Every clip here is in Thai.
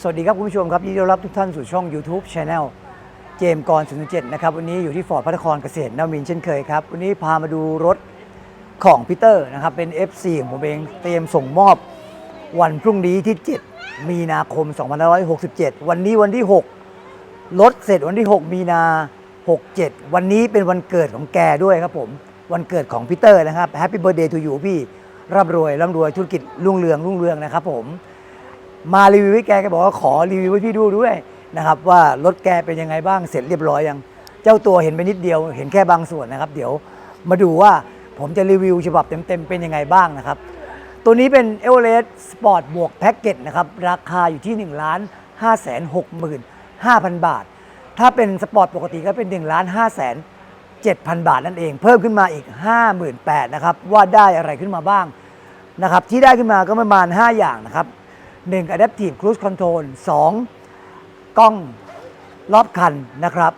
สวัสดีครับคุณผู้ชมครับยินดีต้อนรับทุกท่านสู่ช่อง YouTube Channel เจมกรส์กร007นะครับวันนี้อยู่ที่ฟอร์ดพระนครเกษตรนวมินทร์เช่นเคยครับ วันนี้พามาดูรถของพีเตอร์นะครับเป็น FC ของผมเองเตรียมส่งมอบวันพรุ่งนี้ที่ 7 มีนาคม 2567 วันนี้วันที่ 6 รถเสร็จวันที่ 6 มีนา 67 วันนี้เป็นวันเกิดของแกด้วยครับผม วันเกิดของพีเตอร์นะครับ Happy Birthday to you พี่ร่ำรวยร่ำรวยธุรกิจรุ่งเรืองรุ่งเรืองนะครับผม มารีวิวให้แกแกบอกว่าขอรีวิวให้พี่ดูด้วยนะครับว่ารถแกเป็นยังไงบ้างเสร็จเรียบร้อยยัง เจ้าตัวเห็นไปนิดเดียว เห็นแค่บางส่วนนะครับ เดี๋ยวมาดูว่าผมจะรีวิวฉบับเต็มๆเป็นยังไงบ้างนะครับ ตัวนี้เป็น e v e r e s t Sport บวกแพ็กเกจนะครับราคาอยู่ที่1ล้าน5 6 5 0 0 0บาท ถ้าเป็นสปอร์ตปกติก็เป็น1ล้าน5 7,000บาทนั่นเอง เพิ่มขึ้นมาอีก 58,000นะครับว่าได้อะไรขึ้นมาบ้างนะครับที่ได้ขึ้นมาก็ประมาณ 5 อย่างนะครับ 1 Adaptive Cruise Control 2 กล้องรอบคันนะครับ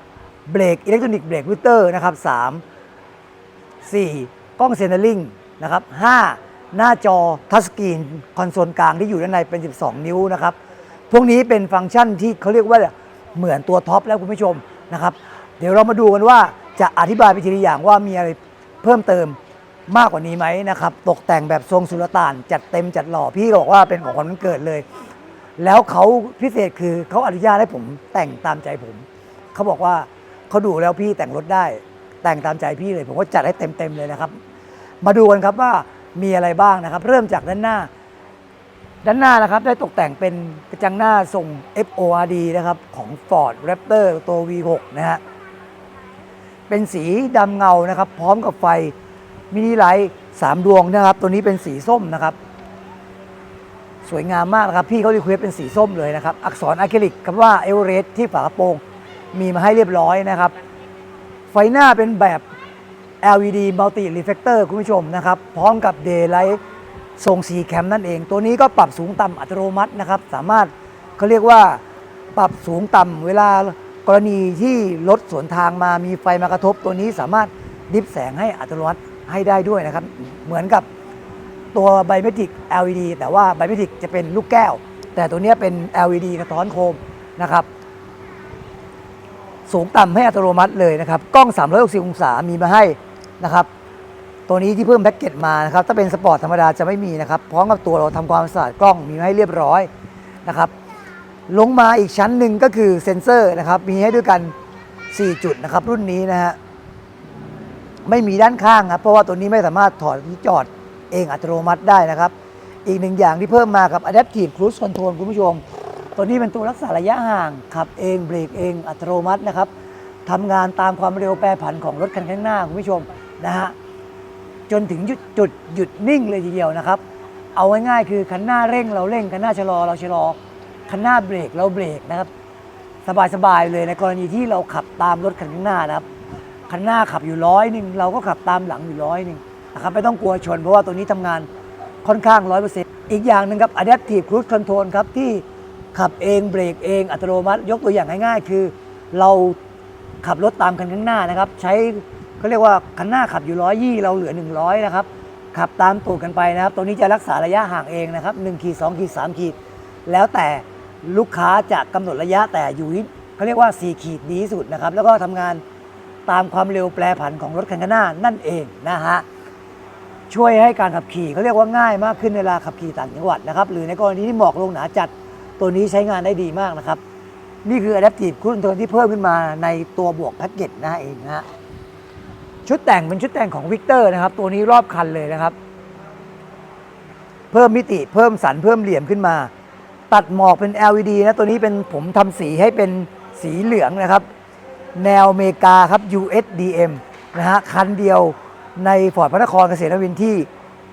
เบรกอิเล็กทรอนิกส์เบรกวิเตอร์นะครับ3 4 กล้องเซนเตอร์ลิงนะครับ5หน้าจอทัชสกรีนคอนโซลกลางที่อยู่ด้านในเป็น 12 นิ้วนะครับ พวกนี้เป็นฟังก์ชันที่เขาเรียกว่าเหมือนตัวท็อปแล้วคุณผู้ชมนะครับ เดี๋ยวเรามาดูกันว่าจะอธิบายไปทีละอย่างว่ามีอะไรเพิ่มเติม มากกว่านี้ไหมนะครับ ตกแต่งแบบทรงสุลต่าน จัดเต็มจัดหล่อพี่ก็บอกว่าเป็นของขวัญวันเกิดเลย แล้วเขาพิเศษคือเขาอนุญาตให้ผมแต่งตามใจผม เขาบอกว่าเขาดูแล้วพี่แต่งรถได้ แต่งตามใจพี่เลย ผมก็จัดให้เต็มๆเลยนะครับ มาดูกันครับว่ามีอะไรบ้างนะครับ เริ่มจากด้านหน้า ด้านหน้านะครับ ได้ตกแต่งเป็นกระจังหน้าทรง FORD นะครับของ Ford Raptor ตัว V6 นะฮะเป็นสีดำเงานะครับ พร้อมกับไฟ มินิไลท์สามดวงนะครับ ตัวนี้เป็นสีส้มนะครับ สวยงามมากนะครับ พี่เขารีเควสเป็นสีส้มเลยนะครับ อักษรอะคริลิกคำว่าเอเวอเรสที่ฝากระโปรงมีมาให้เรียบร้อยนะครับ ไฟหน้าเป็นแบบ LED Multi Reflector คุณผู้ชมนะครับ พร้อมกับ Daylight ทรงสีแคมนั่นเอง ตัวนี้ก็ปรับสูงต่ำอัตโนมัตินะครับ สามารถเขาเรียกว่าปรับสูงต่ำเวลากรณีที่รถสวนทางมามีไฟมากระทบ ตัวนี้สามารถดิฟแสงให้อัตโนมัติ ให้ได้ด้วยนะครับ เหมือนกับตัวไบเมติก LED แต่ว่าไบเมติกจะเป็นลูกแก้ว แต่ตัวนี้เป็น LED กระท้อนโคมนะครับ สูงต่ำให้อัตโนมัติเลยนะครับ กล้อง 360 องศามีมาให้นะครับ ตัวนี้ที่เพิ่มแพ็กเกจมานะครับ ถ้าเป็นสปอร์ตธรรมดาจะไม่มีนะครับ พร้อมกับตัวเราทำความสะอาดกล้องมีมาให้เรียบร้อยนะครับ ลงมาอีกชั้นหนึ่งก็คือเซ็นเซอร์นะครับ มีให้ด้วยกัน 4 จุดนะครับ รุ่นนี้นะฮะ ไม่มีด้านข้างครับ เพราะว่าตัวนี้ไม่สามารถถอดที่จอดเองอัตโนมัติได้นะครับ อีกหนึ่งอย่างที่เพิ่มมากับ Adaptive Cruise Control คุณผู้ชม ตัวนี้เป็นตัวรักษาระยะห่าง ขับเองเบรกเองอัตโนมัตินะครับทำงานตามความเร็วแปรผันของรถคันข้างหน้าคุณผู้ชมนะฮะจนถึงหยุดจุดหยุดนิ่งเลยทีเดียวนะครับ เอาง่ายๆคือคันหน้าเร่งเราเร่งคันหน้าชะลอเราชะลอคันหน้าเบรกเราเบรกนะครับ สบายๆเลยในกรณีที่เราขับตามรถคันข้างหน้านะครับ คันหน้าขับอยู่ร้อยหนึ่งเราก็ขับตามหลังอยู่ร้อยหนึ่งนะครับไม่ต้องกลัวชน เพราะว่าตัวนี้ทำงานค่อนข้างร้อยเปอร์เซ็นต์อีกอย่างหนึ่งครับ Adaptive Cruise Control ครับที่ขับเองเบรกเองอัตโนมัติ ยกตัวอย่างง่ายๆ คือ เราขับรถตามคันข้างหน้านะครับ ใช้เขาเรียกว่าคันหน้าขับอยู่ร้อยยี่เราเหลือ 100 นะครับ ขับตามตูดกันไปนะครับ ตัวนี้จะรักษาระยะห่างเองนะครับ1ขีด2ขีด3ขีด แล้วแต่ลูกค้าจะกำหนดระยะแต่อยู่ที่เขาเรียกว่า 4 ขีดดีสุดนะครับ แล้วก็ทำงาน ตามความเร็วแปรผันของรถคันข้างหน้านั่นเองนะฮะช่วยให้การขับขี่เขาเรียกว่าง่ายมากขึ้นเวลาขับขี่ต่างจังหวัดนะครับหรือในกรณีที่หมอกลงหนาจัดตัวนี้ใช้งานได้ดีมากนะครับ นี่คือ Adaptive Cruise Control ที่เพิ่มขึ้นมาในตัวบวกแพ็กเกจนะเองนะฮะชุดแต่งเป็นชุดแต่งของ Victor นะครับ ตัวนี้รอบคันเลยนะครับ เพิ่มมิติเพิ่มสันเพิ่มเหลี่ยมขึ้นมา ตัดหมอกเป็น LED นะตัวนี้เป็นผมทำสีให้เป็นสีเหลืองนะครับ แนวอเมริกาครับ USDM นะฮะคันเดียวในฟอร์ดพระนครเกษตรนวินที่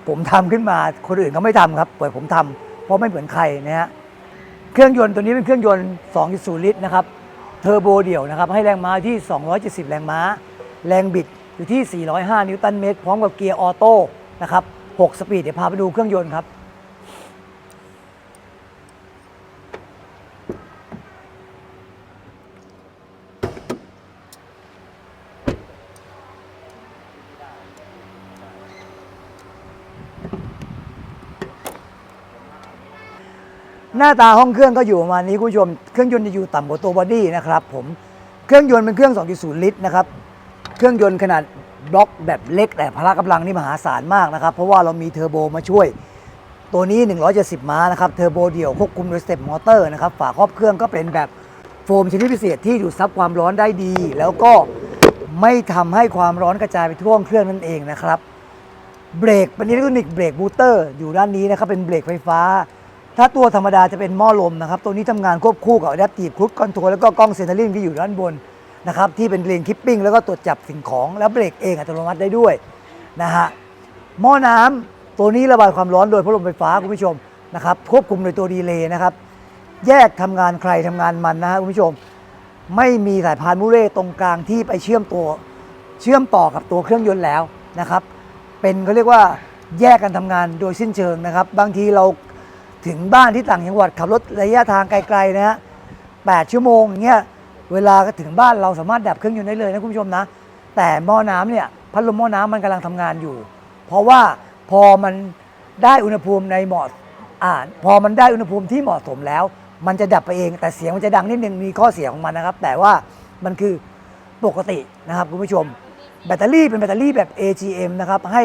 ผมทำขึ้นมาคนอื่นเขาไม่ทำครับเปิดผมทำเพราะไม่เหมือนใครนะฮะเครื่องยนต์ตัวนี้เป็นเครื่องยนต์ 2.0 ลิตรนะครับเทอร์โบเดี่ยวนะครับให้แรงม้าที่ 270 แรงม้า แรงบิดอยู่ที่ 405 นิวตันเมตร พร้อมกับเกียร์ออโต้นะครับ 6 สปีด เดี๋ยวพาไปดูเครื่องยนต์ครับ หน้าตาห้องเครื่องก็อยู่ประมาณนี้คุณผู้ชม เครื่องยนต์จะอยู่ต่ำกว่าตัวบอดี้นะครับผมเครื่องยนต์เป็นเครื่อง 2.0 ลิตรนะครับเครื่องยนต์ขนาดบล็อกแบบเล็กแต่พละกำลังนี่มหาศาลมากนะครับ เพราะว่าเรามีเทอร์โบมาช่วย ตัวนี้ 170 ม้านะครับเทอร์โบเดี่ยวควบคุมโดยสเต็ปมอเตอร์นะครับฝาครอบเครื่องก็เป็นแบบโฟมชนิดพิเศษที่ดูดซับความร้อนได้ดี แล้วก็ไม่ทำให้ความร้อนกระจายไปทั่วเครื่องนั่นเองนะครับเบรกเป็นอิเล็กทรอนิกส์เบรกบูเตอร์อยู่ด้านนี้นะครับเป็นเบรกไฟฟ้า ถ้าตัวธรรมดาจะเป็นหม้อลมนะครับ ตัวนี้ทำงานควบคู่กับ Adaptive Cruise Control แล้วก็กล้องเซนเตอร์ลิงที่อยู่ด้านบนนะครับที่เป็นเลนคิปปิ้งแล้วก็ตรวจจับสิ่งของแล้วเบรกเองอัตโนมัติได้ด้วยนะฮะหม้อน้ำตัวนี้ระบายความร้อนโดยพัดลมไฟฟ้าคุณผู้ชมนะครับควบคุมโดยตัวดีเลย์นะครับ แยกทำงานใครทำงานมันนะฮะคุณผู้ชม ไม่มีสายพานมูเร่ตรงกลางที่ไปเชื่อมตัวเชื่อมต่อกับตัวเครื่องยนต์แล้วนะครับ เป็นเขาเรียกว่าแยกกันทำงานโดยสิ้นเชิงนะครับ บางทีเรา ถึงบ้านที่ต่างจังหวัดขับรถระยะทางไกลๆนะฮะ8ชั่วโมงอย่างเงี้ยเวลาก็ถึงบ้านเราสามารถดับเครื่องยนต์ได้เลยนะคุณผู้ชมนะ แต่หม้อน้ำเนี่ยพัดลมหม้อน้ำมันกำลังทำงานอยู่ เพราะว่าพอมันได้อุณหภูมิในเหมาะอ่าพอมันได้อุณหภูมิที่เหมาะสมแล้ว มันจะดับไปเอง แต่เสียงมันจะดังนิดนึงมีข้อเสียของมันนะครับ แต่ว่ามันคือปกตินะครับคุณผู้ชม แบตเตอรี่เป็นแบตเตอรี่แบบ AGM นะครับให้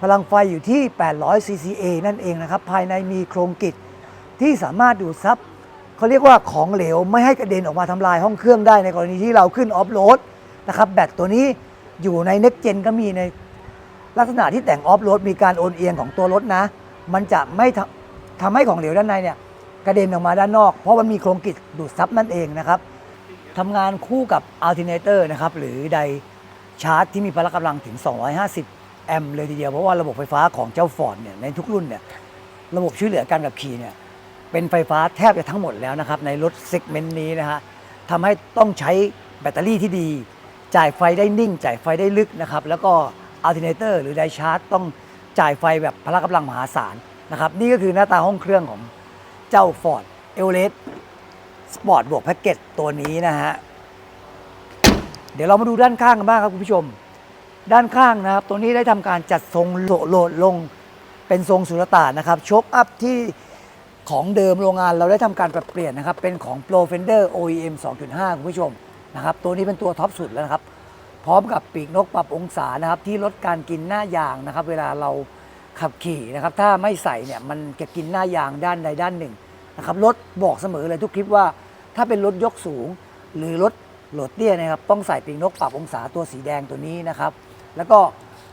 พลังไฟอยู่ที่ 800 CCA นั่นเองนะครับ ภายในมีโครงกิจที่สามารถดูดซับเขาเรียกว่าของเหลวไม่ให้กระเด็นออกมาทำลายห้องเครื่องได้ในกรณีที่เราขึ้นออฟโรดนะครับแบตตัวนี้อยู่ใน Next Gen ก็มีในลักษณะที่แต่งออฟโรดมีการโอนเอียงของตัวรถนะ มันจะไม่ทำให้ของเหลวด้านในเนี่ยกระเด็นออกมาด้านนอก เพราะมันมีโครงกิจดูดซับนั่นเองนะครับทำงานคู่กับ alternator นะครับหรือไดชาร์จที่มีพละกำลังถึง 250 แอมเลยทีเดียว เพราะว่าระบบไฟฟ้าของเจ้าฟอร์ดเนี่ยในทุกรุ่นเนี่ยระบบช่วยเหลือการขับขี่เนี่ยเป็นไฟฟ้าแทบจะทั้งหมดแล้วนะครับในรถเซกเมนต์นี้นะฮะทำให้ต้องใช้แบตเตอรี่ที่ดี จ่ายไฟได้นิ่ง จ่ายไฟได้ลึกนะครับแล้วก็อัลเทอร์เนเตอร์หรือไดชาร์จต้องจ่ายไฟแบบพละกำลังมหาศาลนะครับนี่ก็คือหน้าตาห้องเครื่องของเจ้า Ford e v e r e s t Sport บวกแพ็กเกจตัวนี้นะฮะ เดี๋ยวเรามาดูด้านข้างกันบ้างครับคุณผู้ชม ด้านข้างนะครับ ตัวนี้ได้ทำการจัดทรงโหลดลงเป็นทรงสุรต่านนะครับโชคอัพที่ของเดิมโรงงานเราได้ทำการปรับเปลี่ยนนะครับ เป็นของ Pro Fender OEM 2.5 คุณผู้ชมนะครับ ตัวนี้เป็นตัวท็อปสุดแล้วนะครับ พร้อมกับปีกนกปรับองศานะครับ ที่ลดการกินหน้ายางนะครับ เวลาเราขับขี่นะครับ ถ้าไม่ใส่เนี่ยมันจะกินหน้ายางด้านใดด้านหนึ่งนะครับรถบอกเสมอเลยทุกคลิปว่า ถ้าเป็นรถยกสูง หรือรถโหลดเตี้ยนะครับต้องใส่ปีกนกปรับองศาตัวสีแดงตัวนี้นะครับ แล้วก็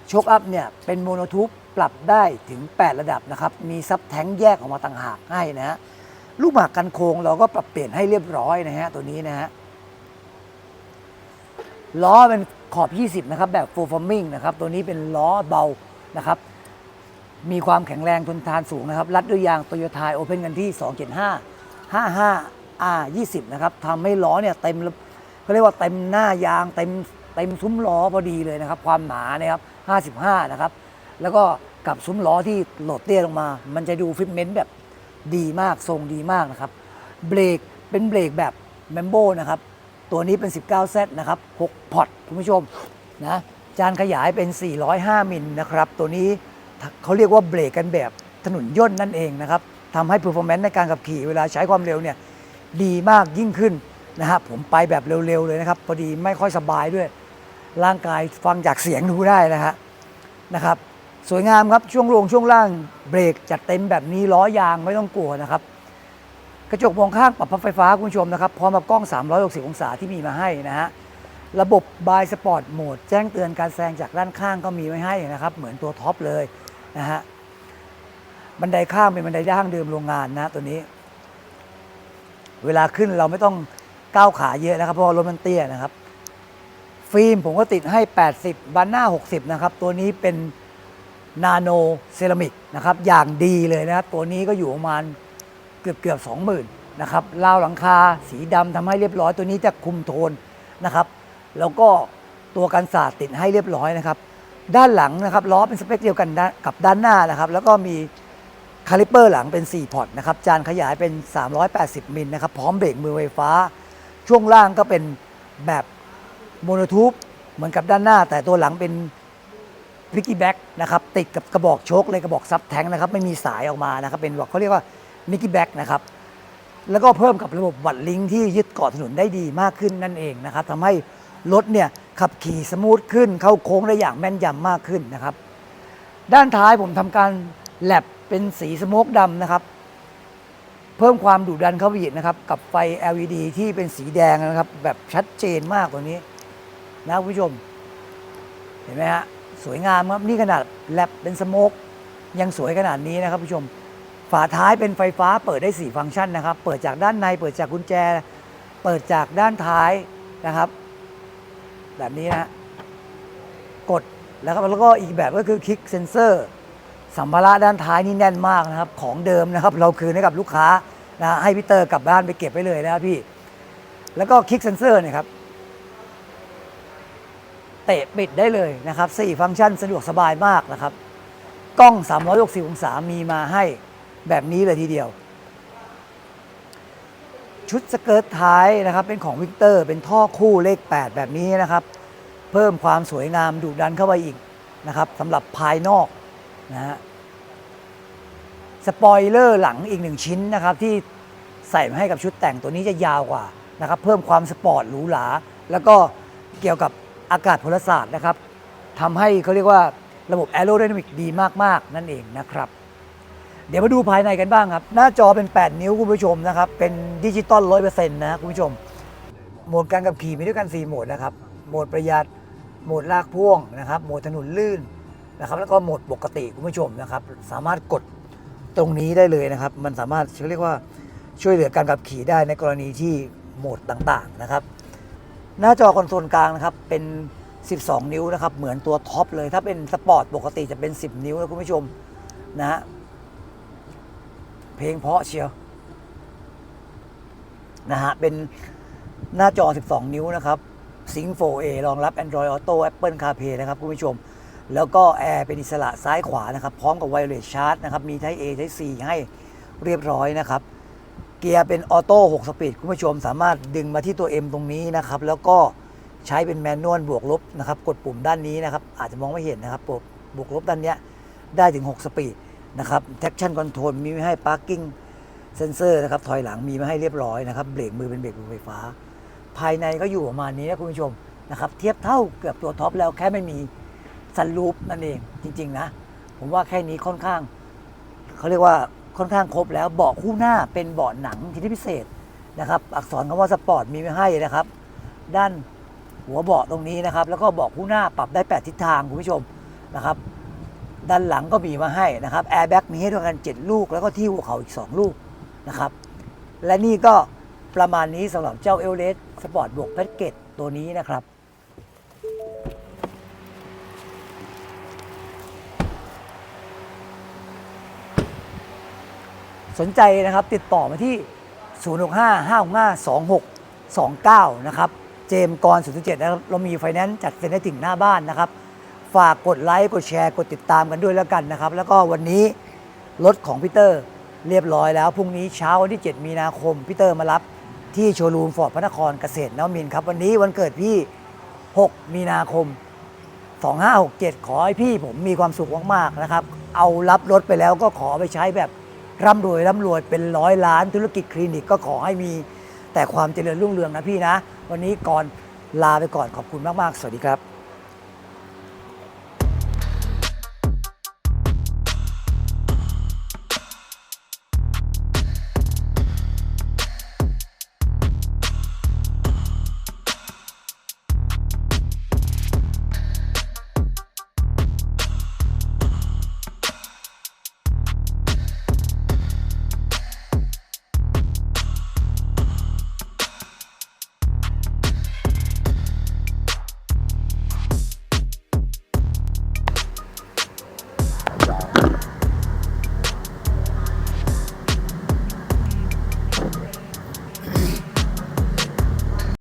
โชคอัพเนี่ยเป็นโมโนทูปปรับได้ถึง 8 ระดับนะครับ มีซับแท้งแยกออกมาต่างหากให้นะฮะลูกหมากกันโค้งเราก็ปรับเปลี่ยนให้เรียบร้อยนะฮะตัวนี้นะฮะล้อเป็นขอบ 20 นะครับ แบบ full forming นะครับ ตัวนี้เป็นล้อเบานะครับ มีความแข็งแรงทนทานสูงนะครับ รัดด้วยยางโตโยต้าโอเพนกันที่ 275 55 R 20 นะครับทำให้ล้อเนี่ยเต็มเขาเรียกว่าเต็มหน้ายางเต็ม เต็มซุ้มล้อพอดีเลยนะครับ ความหนานะครับ 55 นะครับ แล้วก็กับซุ้มล้อที่โหลดเตี้ยลงมา มันจะดูฟิตเมนต์แบบดีมากทรงดีมากนะครับ เบรกเป็นเบรกแบบแมมโบนะครับ ตัวนี้เป็น 19Z นะครับ 6 พอตคุณผู้ชมนะจานขยายเป็น 405 มิลนะครับ ตัวนี้เขาเรียกว่าเบรกกันแบบถนนย่นนั่นเองนะครับทำให้ performance ในการขับขี่เวลาใช้ความเร็วเนี่ยดีมากยิ่งขึ้นนะฮะผมไปแบบเร็วๆเลยนะครับ พอดีไม่ค่อยสบายด้วย ร่างกายฟังจากเสียงดูได้นะฮะนะครับ สวยงามครับช่วงลงช่วงล่างเบรกจัดเต็มแบบนี้ล้อยางไม่ต้องกลัวนะครับ กระจกมองข้างปรับพับไฟฟ้าคุณผู้ชมนะครับพร้อมกับกล้อง 360 องศาที่มีมาให้นะฮะระบบบายสปอร์ตโหมดแจ้งเตือนการแซงจากด้านข้างก็มีไว้ให้นะครับ เหมือนตัวท็อปเลยนะฮะบันไดข้างเป็นบันไดย่างเดิมโรงงานนะตัวนี้ เวลาขึ้นเราไม่ต้องก้าวขาเยอะนะครับเพราะรถมันเตี้ยนะครับ ฟิล์มผมก็ติดให้ 80 บันหน้า 60 นะครับ ตัวนี้เป็นนาโนเซรามิกนะครับ อย่างดีเลยนะครับ ตัวนี้ก็อยู่ประมาณเกือบเกือบสองหมื่นะครับราวหลังคาสีดำทำให้เรียบร้อย ตัวนี้จะคุมโทนนะครับ แล้วก็ตัวกันศาสตร์ติดให้เรียบร้อยนะครับ ด้านหลังนะครับล้อเป็นสเปคเดียวกันด้านกับด้านหน้านะครับ แล้วก็มีคาลิปเปอร์หลังเป็น 4 พอร์ตนะครับ จานขยายเป็น 380 มิลนะครับ พร้อมเบรกมือไฟฟ้า ช่วงล่างก็เป็นแบบ โมโนทูปเหมือนกับด้านหน้า แต่ตัวหลังเป็นพิกกี้แบ็กนะครับติดกับกระบอกโชคเลยกระบอกซับแทงนะครับไม่มีสายออกมานะครับเป็นบอกเขาเรียกว่านิกกี้แบ็กนะครับแล้วก็เพิ่มกับระบบวัดลิงที่ยึดเกาะถนนได้ดีมากขึ้นนั่นเองนะครับทำให้รถเนี่ยขับขี่สมูทขึ้น เข้าโค้งได้อย่างแม่นยำมากขึ้นนะครับ ด้านท้ายผมทำการแลบเป็นสีสโมกดำนะครับ เพิ่มความดุดันเข้าไปอีกนะครับ กับไฟ LED ที่เป็นสีแดงนะครับ แบบชัดเจนมากกว่านี้ นะคุณผู้ชม เห็นไหมฮะ สวยงามครับ นี่ขนาดแลบเป็นสโมกยังสวยขนาดนี้นะครับผู้ชม ฝาท้ายเป็นไฟฟ้าเปิดได้ 4 ฟังก์ชันนะครับ เปิดจากด้านใน เปิดจากกุญแจ เปิดจากด้านท้ายนะครับ แบบนี้นะกดแล้วก็แล้วก็อีกแบบก็คือคลิกเซนเซอร์สัมภาระด้านท้ายนี่แน่นมากนะครับ ของเดิมนะครับ เราคืนให้กับลูกค้านะฮะให้พี่เตอร์กลับบ้านไปเก็บไว้เลยนะครับพี่ แล้วก็คลิกเซนเซอร์เนี่ยครับ เตะปิดได้เลยนะครับ4ฟังก์ชันสะดวกสบายมากนะครับ กล้อง 360 องศามีมาให้แบบนี้เลยทีเดียว ชุดสเกิร์ตท้ายนะครับเป็นของวิกเตอร์ เป็นท่อคู่เลข 8 แบบนี้นะครับ เพิ่มความสวยงามดุดันเข้าไปอีกนะครับสำหรับภายนอกนะฮะสปอยเลอร์หลังอีกหนึ่งชิ้นนะครับที่ใส่มาให้กับชุดแต่งตัวนี้จะยาวกว่านะครับเพิ่มความสปอร์ตหรูหราแล้วก็เกี่ยวกับ อากาศพลศาสตร์นะครับทำให้เขาเรียกว่าระบบแอโร d y นามิกดีมากๆ นั่นเองนะครับ เดี๋ยวมาดูภายในกันบ้างครับ หน้าจอเป็น 8 นิ้วคุณผู้ชมนะครับ เป็นดิจิตอล100%นะคุณผู้ชม โหมดการขับขี่มีด้วยกัน 4 โหมดนะครับ โหมดประหยัด โหมดลากพ่วงนะครับ โหมดถนนลื่นนะครับ แล้วก็โหมดปกติคุณผู้ชมนะครับ สามารถกดตรงนี้ได้เลยนะครับ มันสามารถเขาเรียกว่าช่วยเหลือการขับขี่ได้ในกรณีที่โหมดต่างๆนะครับ หน้าจอคอนโซลกลางนะครับเป็น 12 นิ้วนะครับเหมือนตัวท็อปเลย ถ้าเป็นสปอร์ตปกติจะเป็น 10 นิ้วนะคุณผู้ชมนะฮะเพลงเพราะเชียวนะฮะเป็นหน้าจอ 12 นิ้วนะครับ Sync 4A รองรับ Android Auto Apple CarPlay นะครับคุณผู้ชม แล้วก็แอร์เป็นอิสระซ้ายขวานะครับ พร้อมกับ Wireless Charge นะครับ มี Type A Type C ให้เรียบร้อยนะครับ กียร์เป็นออโต้6สปีดคุณผู้ชมสามารถดึงมาที่ตัว M ตรงนี้นะครับ แล้วก็ใช้เป็นแมนนวลบวกลบนะครับ กดปุ่มด้านนี้นะครับ อาจจะมองไม่เห็นนะครับปุ่มบวกลบด้านนี้ได้ถึง 6 สปีดนะครับ traction control มีไว้ให้ parking sensor นะครับ ถอยหลังมีมาให้เรียบร้อยนะครับเบรกมือเป็นเบรกมือไฟฟ้า ภายในก็อยู่ประมาณนี้นะคุณผู้ชมนะครับ เทียบเท่าเกือบตัวท็อปแล้วแค่ไม่มีซันรูปนั่นเองจริง ๆ นะ ผมว่าแค่นี้ค่อนข้างเขาเรียกว่า ค่อนข้างครบแล้วเบาะคู่หน้าเป็นเบาะหนังชนิดพิเศษนะครับ อักษรคำว่าสปอร์ตมีไว้ให้นะครับ ด้านหัวเบาะตรงนี้นะครับ แล้วก็เบาะคู่หน้าปรับได้ 8 ทิศทางคุณผู้ชมนะครับ ด้านหลังก็มีมาให้นะครับแอร์แบ็กมีให้ด้วยกัน 7 ลูก แล้วก็ที่หัวเขาอีก 2 ลูกนะครับ และนี่ก็ประมาณนี้สำหรับเจ้าเอลเลสสปอร์ตบวกแพ็กเกจตัวนี้นะครับ สนใจนะครับติดต่อมาที่ 065 565 2629 นะครับ เจมกร007นะครับเรามีไฟแนนซ์จัดเซ็นให้ถึงหน้าบ้านนะครับ ฝากกดไลค์กดแชร์กดติดตามกันด้วยแล้วกันนะครับ แล้วก็วันนี้รถของพีเตอร์เรียบร้อยแล้ว พรุ่งนี้เช้าวันที่ 7 มีนาคมพีเตอร์มารับที่โชว์รูมฟอร์ดพระนครเกษตรนวมินครับ วันนี้วันเกิดพี่ 6 มีนาคม 2567 ขอให้พี่ผมมีความสุขมากๆนะครับ เอารับรถไปแล้วก็ขอไปใช้แบบ ร่ำรวยร่ำรวยเป็นร้อยล้านธุรกิจคลินิกก็ขอให้มีแต่ความเจริญรุ่งเรืองนะพี่นะ วันนี้ก่อนลาไปก่อนขอบคุณมาก ๆ สวัสดีครับ